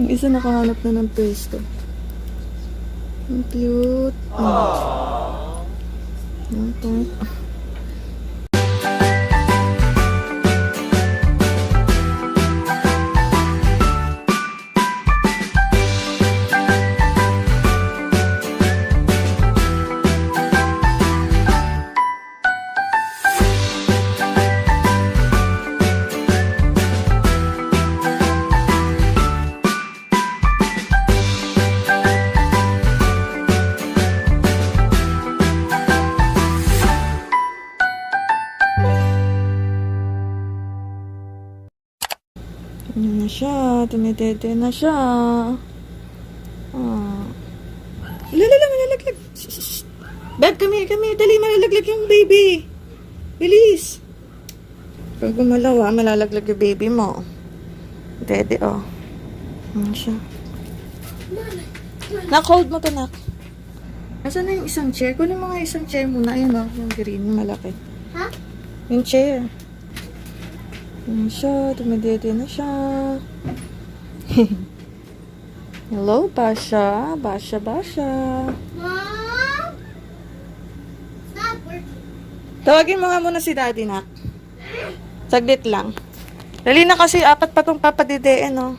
Yung isa nakahanap na ng pwesto. Ang cute. Ang cute. Siya? Tumidede na siya. Ah. Lala, malalaglag. Shh, shh. Beb, kami, kami. Dali, malalaglag yung baby. Bilis. Pag gumalaw, ah, malalaglag yung baby mo. Dede, oh. Ano siya? Nak, hold mo to, nak. Nasaan na yung isang chair? Kunin mo nga isang chair muna. Ayun, oh. Yung green, malaki. Ha? Yung chair. Ano siya? Tumidede na siya. Hello, Basha. Basha, Basha. Mom? Stop working. Tawagin mo nga muna si Daddy, nak. Saglit lang. Dali na kasi apat pa tong papadideen, no?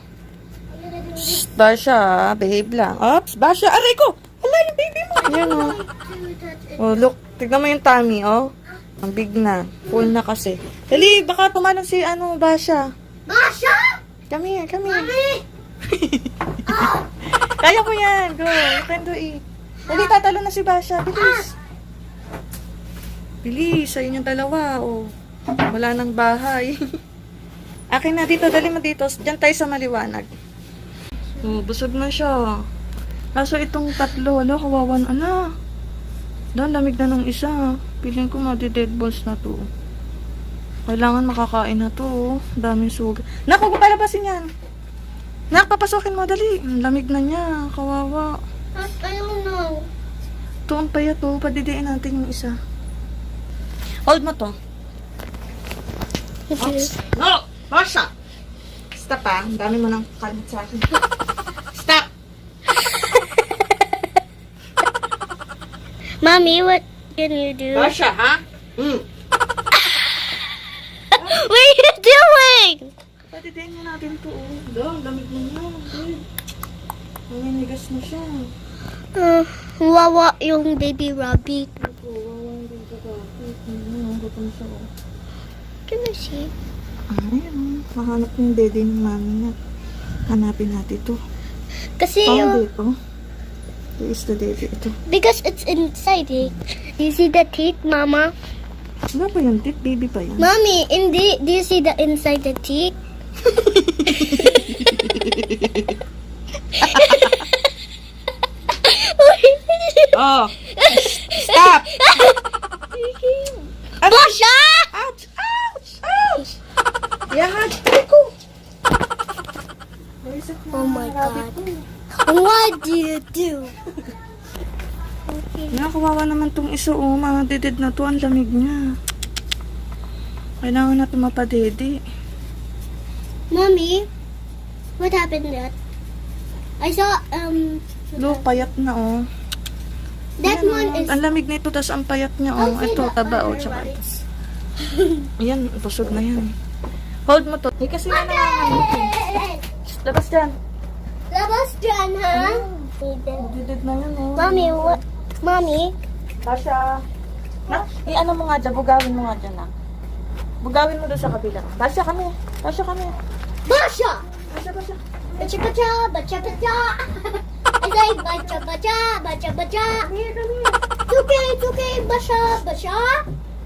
Shh, Basha, behave lang. Ops, Basha, aray ko! Hala, yung baby mo! Yan, oh. Oh, look. Tignan mo yung tummy, oh. Ang big na. Full na kasi. Dali, baka tumalon si, ano, Basha. Masha! Come here, come here. Mommy! Kaya mo yan. Go. You can do it. Dali, tatalo na si Basha. Bilis. Bilis. Ayun yung dalawa. Oh. Wala nang bahay. Akin na dito. Dali mo dito. Diyan tayo sa maliwanag. Oh, busog na siya. Kaso itong tatlo, ano, kawawan, ano. Doon, lamig na ng isa. Piling ko madi-dead balls na to. Kailangan makakain na to. oh. Daming suga. Naku, palabasin yan. Nak, papasokin mo, dali. Lamig na niya. Kawawa. Don't know. Ito ang payat to. Padidiin natin yung isa. Hold mo to. No! Marsha! Stop ah. Ang dami mo ng kalit sa akin. Stop! Mommy, what can you do? Marsha, ha? Mm. What are you doing? Padidiin mo natin to. Oh. Ang lamig na niya. Maminigas na siya. Uh, wawa yung baby rabbit. Kawawa yung kakapit. Ano, gutom siya. oh. Can I see? Ayun, mahanap yung dede ng mami na. Hanapin natin to. Kasi Oh, yung, dito. Where is the dede? Ito. because it's inside. Do you see the teeth, Mama? Ano ba yung tit? Baby pa yan. Mommy, in the, do you see the inside the teeth? Oh! Stop! Basha! Ouch! Ouch! Ouch! Yan! Rico! Oh my God. What do you do? Nakawawa naman tong isa oh. Mga didid na to. Ang lamig niya. Kailangan na tumapadede. Mommy, what happened that? I saw, um, Look, payat na oh. that Ayan, one oh. is... Ang lamig nito, tas ang payat niya oh. I see Ito, taba oh. Tsaka ito. Ayan, busog na yan. Hold mo to. Eh, kasi nga naman. Labas dyan. Labas dyan, ha? Didid na yan oh. Mommy, what? Mommy, Basha. Na, eh, ano mo nga dyan, bugawin mo nga dyan na. Bugawin mo doon sa kabila. Basha kami. Basha kami. Basha! Basha, Basha. Bacha bacha, bacha bacha. I say bacha bacha, bacha bacha. Come here, come here. It's okay, it's okay, basha, basha.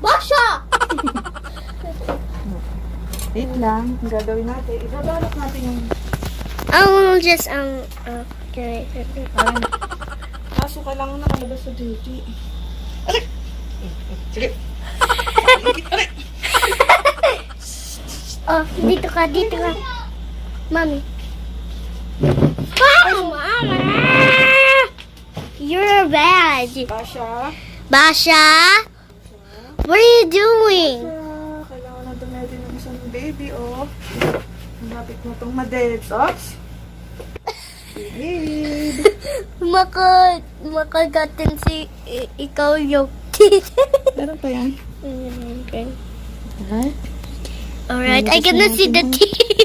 Basha! Wait lang. Ang gagawin natin. Ibabalot natin yung... I will just, um, okay. Parang... Kaso kailangan na kalabas sa duty. Aray! Sige. Aray! Oh, dito ka, dito ka. Mommy. Ah, mama! You're bad. Basha. Basha? What are you doing? Basha. Kailangan na dumedi ng isang baby, oh. Ang lapit mo itong madeds. Ops. Babe. Maka, makagatin si i- ikaw yung Meron pa yan. okay. Alright. Alright, I cannot see the teeth.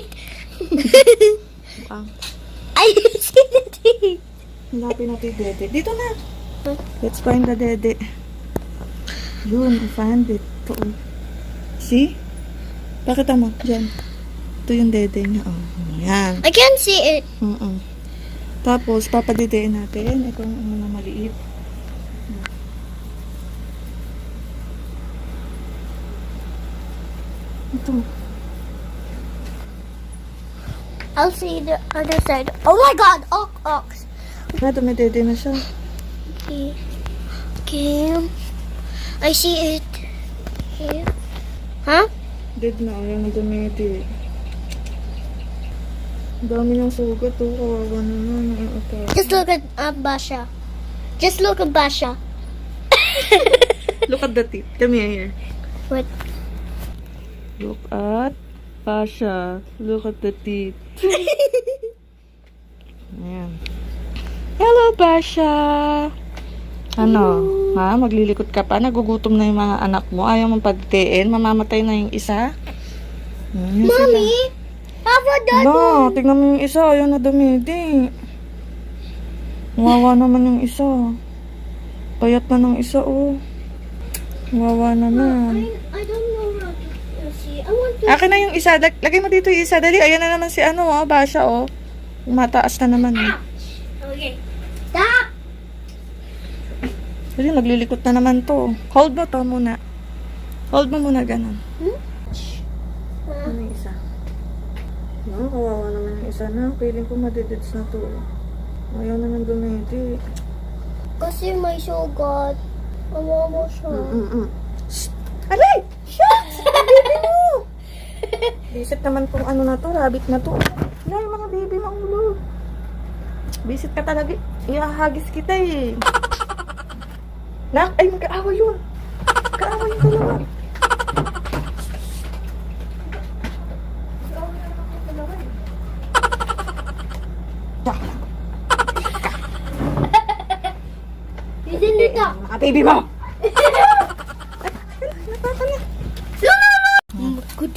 Ah, I see the teeth. hanapin natin dede. Dito na. Let's find the dede. Yun, I found it. Oh. See? Pakita mo. Diyan. Ito yung dede niya. Oh, yan. I can't see it. Mm Tapos, papadidein natin. Ito yung ano na maliit. Ito. I'll see the other side. Oh my god, ox, ox. Na, dumidede na siya. Okay. Okay. I see it. Here. Huh? Dead na. Ayaw na dumidi. Ang dami niyang sugat. Oh, kawawa. Ang ata. Just look at uh, Basha. Just look at Basha. Look at the teeth. Come here. What? Look at Pasha. Look at the teeth. Ayan. Hello, Pasha. Ano? Ha? Maglilikot ka pa? Nagugutom na yung mga anak mo? Ayaw mong pagtiin? Mamamatay na yung isa? Hmm, yun sila. Mommy, have a dad. No, tingnan mo yung isa. Ayaw na dumidi. Wawa naman yung isa. Payat na ng isa, oh. Wawa naman. I don't know how to see. I want to. Akin na yung isa. Lag- Lagay mo dito yung isa. Dali, ayan na naman si ano, oh, Basha, oh. Mataas na naman, eh. Okay. Stop. Dali, maglilikot na naman to. Hold mo to muna. Hold mo muna, ganun. Hmm? Ano yung isa? No, kawawa naman yung isa na. Feeling ko madidits na to. Ayaw naman dumidi. Kasi may sugat. Kawawa siya. Mm-mm. Shh! Aray! Bisit naman tong ano na to, rabbit na to. Yan, mga baby ng ulo. Bisit ka talaga. Iahagis kita eh. Nak, ay magkaawa yun. Magkaawa yung dalawa. Magkaawa yung anak ng dalawa eh. Yak, Isn't it up? Mga baby mo! Napaka na. Oh my god.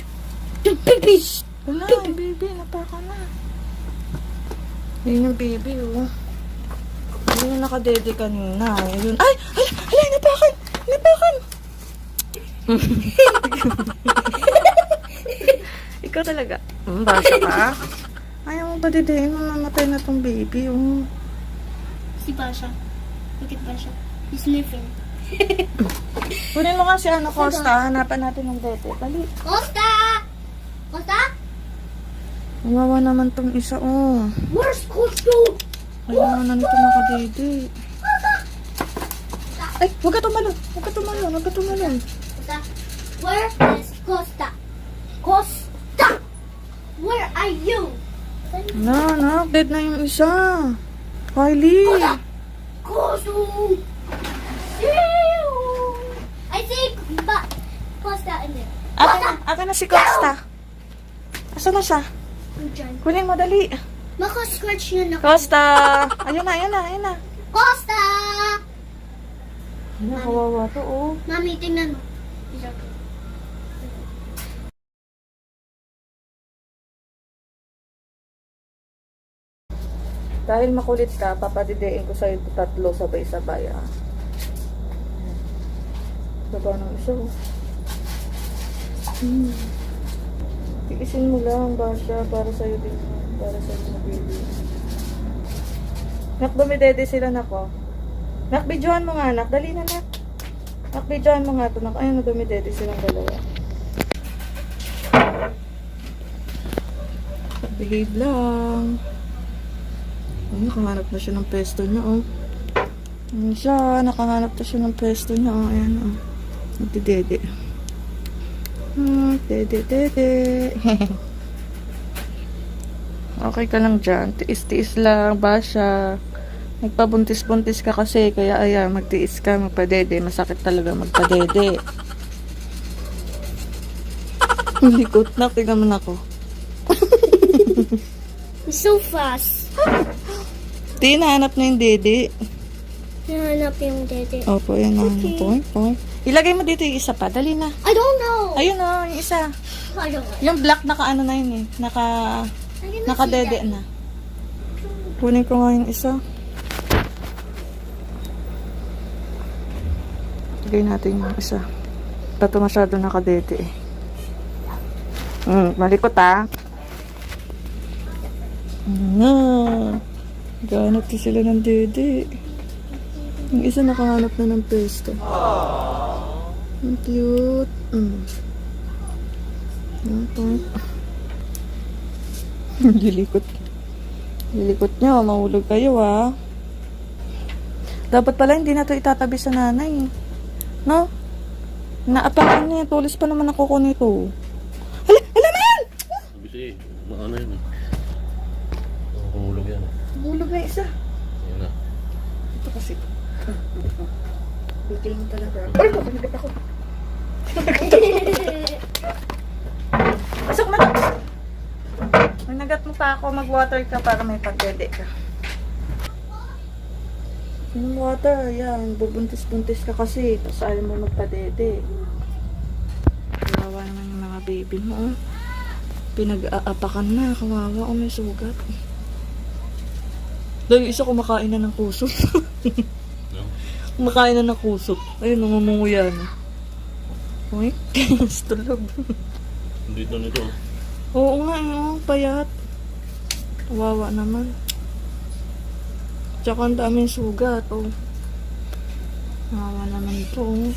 The baby. Wala, yung baby, napaka na. Yun yung baby, oh. Yun yung nakadede kanina. Yun. Ay! Ay! Ay! Napakan! Napakan! Ikaw talaga. Hmm, basa ka? Ayaw mo ba didein? Mamamatay na tong baby, oh. Si Basha. Look at Basha. He's living. Kunin mo nga si ano, Costa. Hanapan natin ng dede. Bali. Costa! Costa? Umawa naman tong isa, oh. Where's Costa? Ayaw na nito makadede. Ay, huwag ka tumalon. Huwag ka tumalon. Huwag ka tumalon. Costa? Where is Costa? Costa! Where are you? Na, na, dead na yung isa. Kylie. Costa! I see ba Costa in there. Akin na, akin na si Costa. Asa na siya? Diyan. Kunin mo, dali. Maka-scratch yun ako. Costa. Ayun na, ayun na, ayun na. Costa! Ano, kawawa to, oh. Mami, tingnan mo. Dahil makulit ka, papadidein ko sa'yo ito tatlo sabay-sabay, ah. Baba ng isa, oh. Hmm. Tiisin mo lang, Basha, para sa'yo din. Para sa'yo na baby. Nak, dumidede sila, nak, oh. Nak, bidyohan mo nga, nak. Dali na, nak. Nak, bidyohan mo nga ito, nak. Ayun na, dumidede silang dalawa. Behave lang. Ay, nakahanap na siya ng pesto niya, oh. Ayan siya, nakahanap na siya ng pesto niya, oh. Ayan, oh. Nagdidede. Hmm, dede, dede. okay ka lang dyan. Tiis-tiis lang, basya. Nagpabuntis-buntis ka kasi, kaya ayan, magtiis ka, magpadede. Masakit talaga magpadede. Likot na, tingnan mo na ako. So fast. Di, nahanap na yung dede. Nahanap yung dede. Opo, yan na. Okay. Point, point. Ilagay mo dito yung isa pa. Dali na. I don't know. Ayun o, yung isa. I don't know. Yung black naka ano na yun eh. Naka, gonna naka see dede that. na. Kunin ko nga yung isa. Lagay natin yung isa. Ito masyado nakadete eh. Hmm, malikot ah. Na. Ganap din sila ng dede. Yung isa nakahanap na ng pesto. Ang cute. Mm. Ito. Lilikot. Lilikot nyo. Mahulog kayo ah. Dapat pala hindi na to itatabi sa nanay. No? Naapakan niya. Tulis pa naman ako ko nito. Hala! Hala man! Sabi siya eh, maano yun eh. Mahulog yan. Mahulog na isa. Ayun na. Ito kasi. Bitil mo talaga. Ay, pabalikat ako. Pasok na. May nagat mo pa ako, mag-water ka para may pagdede ka. Yung water, yan. Bubuntis-buntis ka kasi. Tapos ayaw mo magpadede. Kawawa naman yung mga baby mo. oh. Pinag-aapakan na. Kawawa. O may sugat. Dahil isa kumakain na ng kusot. No? kumakain na ng kusot. Ayun, nangumunguya na. Uy, tulog. Dito nito. Oo nga, oh, payat. Kawawa naman. Tsaka ang daming sugat, oh. Kawawa naman ito, oh.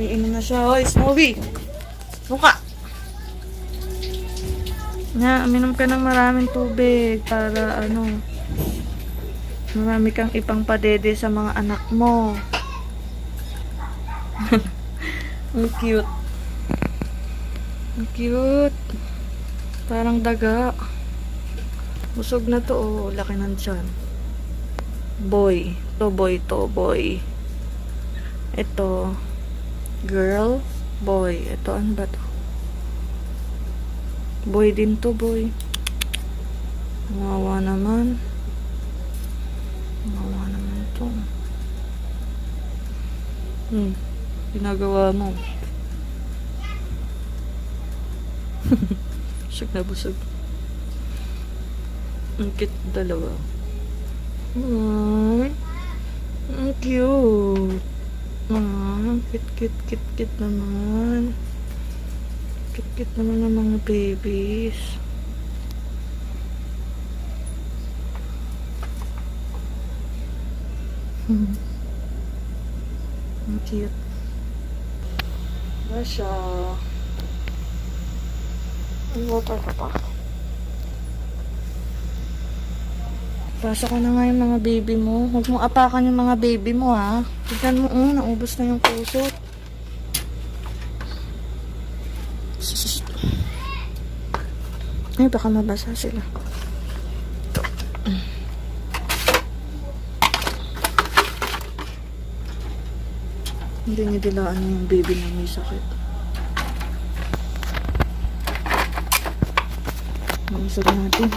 Ino na siya. Hoy, Snowy! Buka! Na, minom ka ng maraming tubig para ano, marami kang ipang padede sa mga anak mo. Ang cute. Ang cute. Parang daga. Busog na to, oh. Laki ng tiyan. Boy. To boy, to boy. Ito. Girl. Boy. Ito, ano ba to? Boy din to, boy. Mawawa naman. Mawawa naman to. Hmm. Ginagawa mo. busog na busog. Ang cute dalawa. Ay. Ang cute. Ah, cute, cute, cute, cute naman. Cute, cute naman ng mga babies. Hmm. Cute. Basha. Ang water ka pa. Pasa ko na nga yung mga baby mo. Huwag mo apakan yung mga baby mo, ha. Tignan mo, oh, naubos na yung kusot. Ay, baka mabasa sila. Hindi niya dilaan yung baby na may sakit. Mausap natin.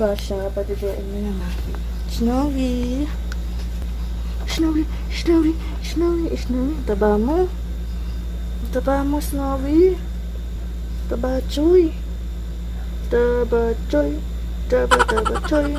Ay, Basha, patiduin mo naman. Snowy! Snowy! Snowy! Snowy! Snowy! Taba mo! Taba mo, Snowy! Taba, Choy! Taba, Choy! Taba, taba, Choy!